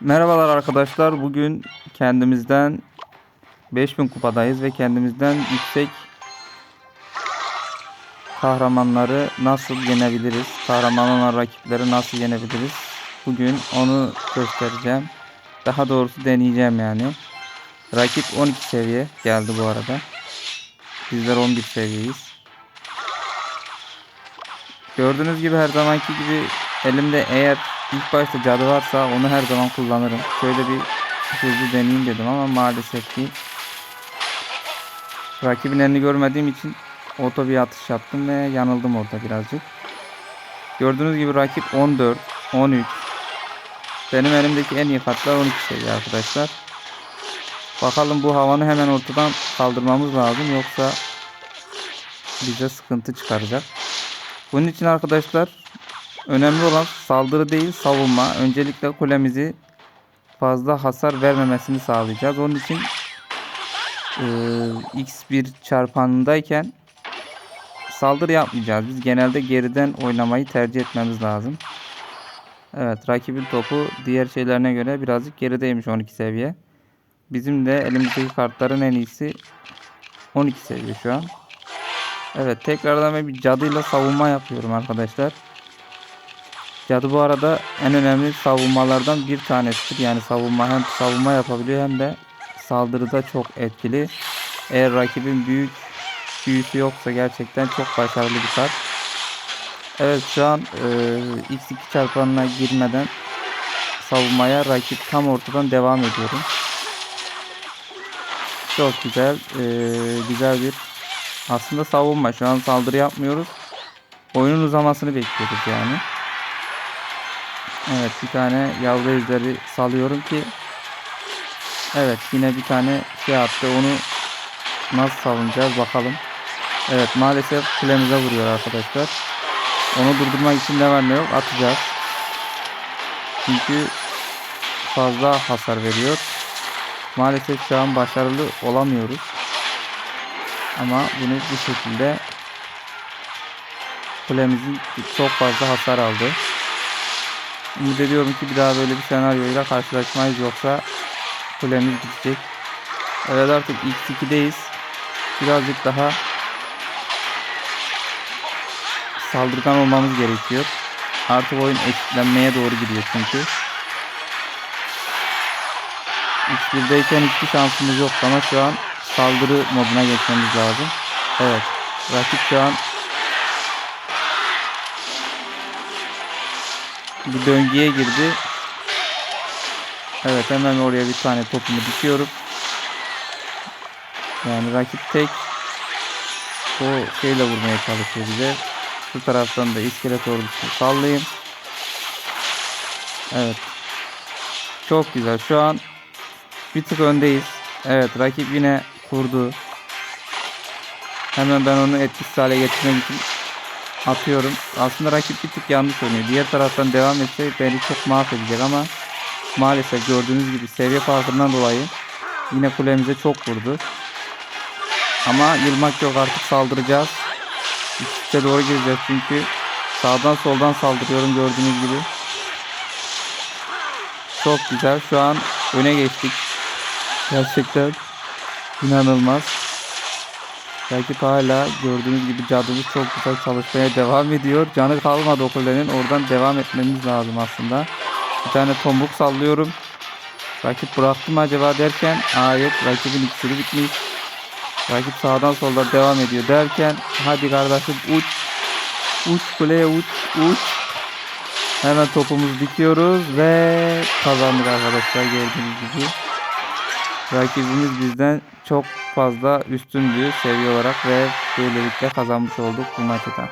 Merhabalar arkadaşlar. Bugün kendimizden 5000 kupadayız ve kendimizden yüksek kahramanları nasıl yenebiliriz? Kahraman rakipleri nasıl yenebiliriz? Bugün onu göstereceğim. Daha doğrusu deneyeceğim yani. Rakip 12 seviye geldi bu arada. Bizler 11 seviyeyiz. Gördüğünüz gibi her zamanki gibi elimde eğer ilk başta cadı varsa onu her zaman kullanırım. Şöyle bir hızlı deneyeyim dedim ama maalesef ki rakibin elini görmediğim için oto bir atış yaptım ve yanıldım orada birazcık. Gördüğünüz gibi rakip 14, 13. Benim elimdeki en iyi kartlar 12 seviye arkadaşlar. Bakalım bu havanı hemen ortadan kaldırmamız lazım yoksa bize sıkıntı çıkaracak. Bunun için arkadaşlar önemli olan saldırı değil savunma. Öncelikle kulemizi fazla hasar vermemesini sağlayacağız. Onun için e, x1 çarpanındayken saldırı yapmayacağız. Biz genelde geriden oynamayı tercih etmemiz lazım. Evet rakibin topu diğer şeylerine göre birazcık gerideymiş 12 seviye. Bizim de elimizdeki kartların en iyisi 12 seviye şu an. Evet tekrardan bir cadıyla savunma yapıyorum arkadaşlar. Cadı bu arada en önemli savunmalardan bir tanesidir. Yani savunma hem savunma yapabiliyor hem de saldırıda çok etkili. Eğer rakibin büyük büyüsü yoksa gerçekten çok başarılı bir kart. Evet şu an e, x2 çarpanına girmeden savunmaya rakip tam ortadan devam ediyorum. Çok güzel, e, güzel bir aslında savunma. Şu an saldırı yapmıyoruz. Oyunun uzamasını bekliyoruz yani. Evet bir tane yavru ejderi salıyorum ki Evet yine bir tane şey attı onu nasıl savunacağız bakalım. Evet maalesef kulemize vuruyor arkadaşlar. Onu durdurmak için ne var ne yok atacağız. Çünkü fazla hasar veriyor. Maalesef şu an başarılı olamıyoruz. Ama bunu bu şekilde kulemizin çok fazla hasar aldı. Ümit ediyorum ki bir daha böyle bir senaryoyla karşılaşmayız yoksa kulemiz gidecek. Evet artık x2'deyiz. Birazcık daha saldırgan olmamız gerekiyor. Artık oyun eşitlenmeye doğru gidiyor çünkü. X1'deyken hiçbir şansımız yok ama şu an saldırı moduna geçmemiz lazım. Evet. Rakip şu an bir döngüye girdi. Evet hemen oraya bir tane topumu dikiyorum. Yani rakip tek o şeyle vurmaya çalışıyor bize. Şu taraftan da iskelet ordusunu sallayayım. Evet. Çok güzel. Şu an bir tık öndeyiz. Evet rakip yine kurdu. Hemen ben onu etkisiz hale getirmek için atıyorum. Aslında rakip bir tık yanlış oynuyor. Diğer taraftan devam etse beni çok mahvedecek ama maalesef gördüğünüz gibi seviye farkından dolayı yine kulemize çok vurdu. Ama yılmak yok artık saldıracağız. Üste doğru gireceğiz çünkü sağdan soldan saldırıyorum gördüğünüz gibi. Çok güzel. Şu an öne geçtik. Gerçekten inanılmaz. Rakip hala gördüğünüz gibi cadımız çok güzel çalışmaya devam ediyor. Canı kalmadı o kulenin. Oradan devam etmemiz lazım aslında. Bir tane tombuk sallıyorum. Rakip bıraktı mı acaba derken hayır rakibin iksiri bitmiş. Rakip sağdan soldan devam ediyor derken hadi kardeşim uç. Uç kuleye uç uç. Hemen topumuzu dikiyoruz ve kazandık arkadaşlar gördüğünüz gibi. Rakibimiz bizden çok fazla üstündü seviye olarak ve böylelikle kazanmış olduk bu maçı da.